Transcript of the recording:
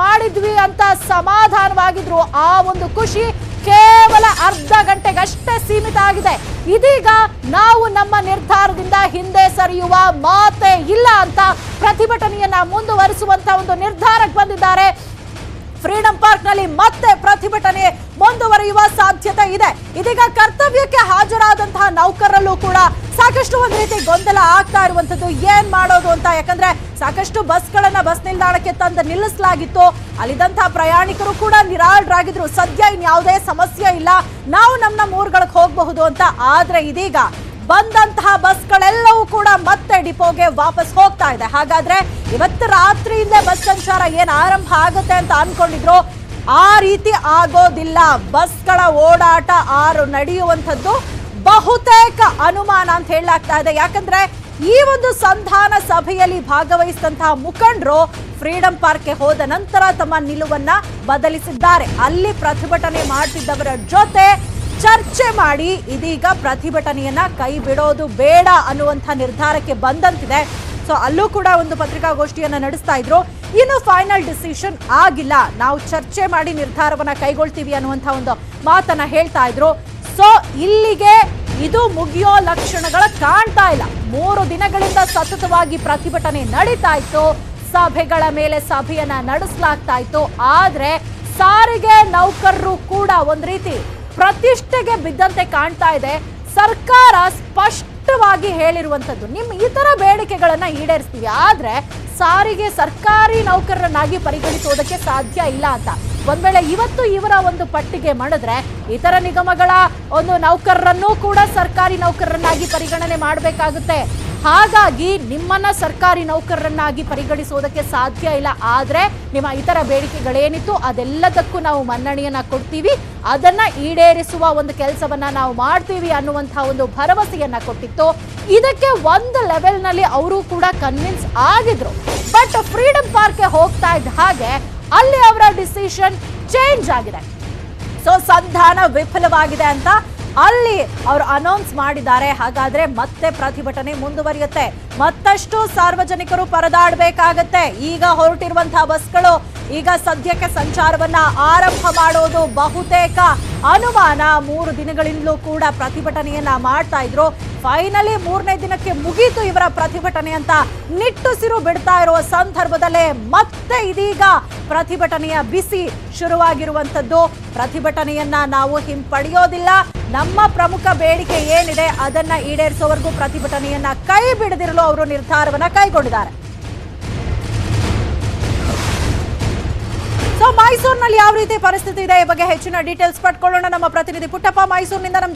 ಮಾಡಿದ್ವಿ ಅಂತ ಸಮಾಧಾನವಾಗಿದ್ರು. ಆ ಒಂದು ಖುಷಿ ಕೇವಲ ಅರ್ಧ ಗಂಟೆಗಷ್ಟೇ ಸೀಮಿತ ಆಗಿದೆ. ಇದೀಗ ನಾವು ನಮ್ಮ ನಿರ್ಧಾರದಿಂದ ಹಿಂದೆ ಸರಿಯುವ ಮಾತೇ ಇಲ್ಲ ಅಂತ ಪ್ರತಿಭಟನೆಯನ್ನ ಮುಂದುವರಿಸುವಂತ ಒಂದು ನಿರ್ಧಾರಕ್ಕೆ ಬಂದಿದ್ದಾರೆ. ಫ್ರೀಡಂ ಪಾರ್ಕ್ನಲ್ಲಿ ಮತ್ತೆ ಪ್ರತಿಭಟನೆ ಮುಂದುವರಿಯುವ ಸಾಧ್ಯತೆ ಇದೆ. ಇದೀಗ ಕರ್ತವ್ಯಕ್ಕೆ ಹಾಜರಾದಂತಹ ನೌಕರರಲ್ಲೂ ಕೂಡ ಸಾಕಷ್ಟು ಒಂದು ರೀತಿ ಗೊಂದಲ ಆಗ್ತಾ ಇರುವಂತದ್ದು ಏನ್ ಮಾಡೋದು ಅಂತ? ಯಾಕಂದ್ರೆ ಸಾಕಷ್ಟು ಬಸ್ಗಳನ್ನ ಬಸ್ ನಿಲ್ದಾಣಕ್ಕೆ ತಂದು ನಿಲ್ಲಿಸಲಾಗಿತ್ತು. ಅಲ್ಲಿದ್ದಂತಹ ಪ್ರಯಾಣಿಕರು ಕೂಡ ನಿರಾಳರಾಗಿದ್ರು. ಸದ್ಯ ಇನ್ಯಾವುದೇ ಸಮಸ್ಯೆ ಇಲ್ಲ. ನಾವು ನಮ್ಮ ನಮ್ಮ ಊರುಗಳಿಗೆ ಹೋಗಬಹುದು ಅಂತ. ಆದ್ರೆ ಇದೀಗ ಬಂದಂತಹ ಬಸ್ಗಳೆಲ್ಲವೂ ಕೂಡ ಮತ್ತೆ ಡಿಪೋಗೆ ವಾಪಸ್ ಹೋಗ್ತಾ ಇದೆ. ಹಾಗಾದ್ರೆ ಇವತ್ತು ರಾತ್ರಿಯಿಂದ ಬಸ್ ಸಂಚಾರ ಏನ್ ಆರಂಭ ಆಗುತ್ತೆ ಅಂತ ಅನ್ಕೊಂಡಿದ್ರು ಆ ರೀತಿ ಆಗೋದಿಲ್ಲ. ಬಸ್ಗಳ ಓಡಾಟ ಆರು ನಡೆಯುವಂಥದ್ದು ಬಹುತೇಕ ಅನುಮಾನ ಅಂತ ಹೇಳಲಾಗ್ತಾ ಇದೆ. ಯಾಕಂದ್ರೆ ಈ ಒಂದು ಸಂಧಾನ ಸಭೆಯಲ್ಲಿ ಭಾಗವಹಿಸಿದಂತಹ ಮುಖಂಡರು ಫ್ರೀಡಂ ಪಾರ್ಕ್ಗೆ ಹೋದ ನಂತರ ತಮ್ಮ ನಿಲುವನ್ನ ಬದಲಿಸಿದ್ದಾರೆ. ಅಲ್ಲಿ ಪ್ರತಿಭಟನೆ ಮಾಡ್ತಿದ್ದವರ ಜೊತೆ ಚರ್ಚೆ ಮಾಡಿ ಇದೀಗ ಪ್ರತಿಭಟನೆಯನ್ನ ಕೈ ಬಿಡೋದು ಬೇಡ ಅನ್ನುವಂಥ ನಿರ್ಧಾರಕ್ಕೆ ಬಂದಂತಿದೆ. ಸೊ, ಅಲ್ಲೂ ಕೂಡ ಒಂದು ಪತ್ರಿಕಾಗೋಷ್ಠಿಯನ್ನ ನಡೆಸ್ತಾ ಇದ್ರು. ಇನ್ನು ಫೈನಲ್ ಡಿಸಿಷನ್ ಆಗಿಲ್ಲ. ನಾವು ಚರ್ಚೆ ಮಾಡಿ ನಿರ್ಧಾರವನ್ನ ಕೈಗೊಳ್ತೀವಿ ಅನ್ನುವಂತ ಒಂದು ಮಾತನ್ನ ಹೇಳ್ತಾ ಇದ್ರು. ಸೊ ಇಲ್ಲಿಗೆ ಇದು ಮುಗಿಯೋ ಲಕ್ಷಣಗಳ ಕಾಣ್ತಾ ಇಲ್ಲ. ಮೂರು ದಿನಗಳಿಂದ ಸತತವಾಗಿ ಪ್ರತಿಭಟನೆ ನಡೀತಾ ಇತ್ತು. ಸಭೆಗಳ ಮೇಲೆ ಸಭೆಯನ್ನ ನಡೆಸಲಾಗ್ತಾ ಇತ್ತು. ಆದ್ರೆ, ಸಾರಿಗೆ ನೌಕರರು ಕೂಡ ಒಂದ್ ರೀತಿ ಪ್ರತಿಷ್ಠೆಗೆ ಬಿದ್ದಂತೆ ಕಾಣ್ತಾ ಇದೆ. ಸರ್ಕಾರ ಸ್ಪಷ್ಟವಾಗಿ ಹೇಳಿರುವಂಥದ್ದು ನಿಮ್ಮ ಇತರ ಬೇಡಿಕೆಗಳನ್ನು ಈಡೇರಿಸ್ತೀವಿ. ಆದರೆ ಸಾರಿಗೆ ಸರ್ಕಾರಿ ನೌಕರರನ್ನಾಗಿ ಪರಿಗಣಿಸುವುದಕ್ಕೆ ಸಾಧ್ಯ ಇಲ್ಲ ಅಂತ. ಒಂದ್ ವೇಳೆ ಇವತ್ತು ಇವರ ಒಂದು ಪಟ್ಟಿಗೆ ಮಾಡಿದ್ರೆ ಇತರ ನಿಗಮಗಳ ಒಂದು ನೌಕರರನ್ನೂ ಕೂಡ ಸರ್ಕಾರಿ ನೌಕರರನ್ನಾಗಿ ಪರಿಗಣನೆ ಮಾಡಬೇಕಾಗುತ್ತೆ. ಹಾಗಾಗಿ ನಿಮ್ಮನ್ನ ಸರ್ಕಾರಿ ನೌಕರರನ್ನಾಗಿ ಪರಿಗಣಿಸುವುದಕ್ಕೆ ಸಾಧ್ಯ ಇಲ್ಲ. ಆದ್ರೆ ನಿಮ್ಮ ಇತರ ಬೇಡಿಕೆಗಳೇನಿತ್ತು ಅದೆಲ್ಲದಕ್ಕೂ ನಾವು ಮನ್ನಣೆಯನ್ನ ಕೊಡ್ತೀವಿ. ಅದನ್ನ ಈಡೇರಿಸುವ ಒಂದು ಕೆಲಸವನ್ನ ನಾವು ಮಾಡ್ತೀವಿ ಅನ್ನುವಂತಹ ಒಂದು ಭರವಸೆಯನ್ನ ಕೊಟ್ಟಿತ್ತು. ಇದಕ್ಕೆ ಒಂದು ಲೆವೆಲ್ನಲ್ಲಿ ಅವರು ಕೂಡ ಕನ್ವಿನ್ಸ್ ಆಗಿದ್ರು. ಬಟ್ ಫ್ರೀಡಂ ಪಾರ್ಕ್ಗೆ ಹೋಗ್ತಾ ಇದ್ದ ಹಾಗೆ ಅಲ್ಲಿ ಅವರ ಡಿಸಿಷನ್ ಚೇಂಜ್ ಆಗಿದೆ. ಸೊ ಸಂಧಾನ ವಿಫಲವಾಗಿದೆ ಅಂತ ಅಲ್ಲಿ ಅವರು ಅನೌನ್ಸ್ ಮಾಡಿದ್ದಾರೆ. ಹಾಗಾದ್ರೆ ಮತ್ತೆ ಪ್ರತಿಭಟನೆ ಮುಂದುವರಿಯುತ್ತೆ. ಮತ್ತಷ್ಟು ಸಾರ್ವಜನಿಕರು ಪರದಾಡಬೇಕಾಗತ್ತೆ. ಈಗ ಹೊರಟಿರುವಂತಹ ಬಸ್ಗಳು ಈಗ ಸದ್ಯಕ್ಕೆ ಸಂಚಾರವನ್ನ ಆರಂಭ ಮಾಡೋದು ಬಹುತೇಕ ಅನುಮಾನ ಮೂರು ದಿನಗಳಿಂದಲೂ ಕೂಡ ಪ್ರತಿಭಟನೆಯನ್ನ ಮಾಡ್ತಾ ಇದ್ರು. ಫೈನಲಿ ಮೂರನೇ ದಿನಕ್ಕೆ ಮುಗೀತು ಇವರ ಪ್ರತಿಭಟನೆ ಅಂತ ನಿಟ್ಟುಸಿರು ಬಿಡ್ತಾ ಇರುವ ಸಂದರ್ಭದಲ್ಲೇ ಮತ್ತೆ ಇದೀಗ ಪ್ರತಿಭಟನೆಯ ಬಿಸಿ ಶುರುವಾಗಿರುವಂತದ್ದು. ಪ್ರತಿಭಟನೆಯನ್ನ ನಾವು ಹಿಂಪಡೆಯೋದಿಲ್ಲ. ನಮ್ಮ ಪ್ರಮುಖ ಬೇಡಿಕೆ ಏನಿದೆ ಅದನ್ನ ಈಡೇರಿಸೋವರೆಗೂ ಪ್ರತಿಭಟನೆಯನ್ನ ಕೈ ಬಿಡದಿರಲು ಅವರು ನಿರ್ಧಾರವನ್ನ ಕೈಗೊಂಡಿದ್ದಾರೆ. ಮೈಸೂರಿನಲ್ಲಿ ಯಾವ ರೀತಿ ಪರಿಸ್ಥಿತಿ ಇದೆ? ಈ ಬಗ್ಗೆ ಹೆಚ್ಚಿನ ಡೀಟೇಲ್ಸ್ ಪಡ್ಕೊಳ್ಳೋಣ. ನಮ್ಮ ಪ್ರತಿನಿಧಿ ಪುಟ್ಟಪ್ಪ ಮೈಸೂರಿನಿಂದ ನಮ್ಮ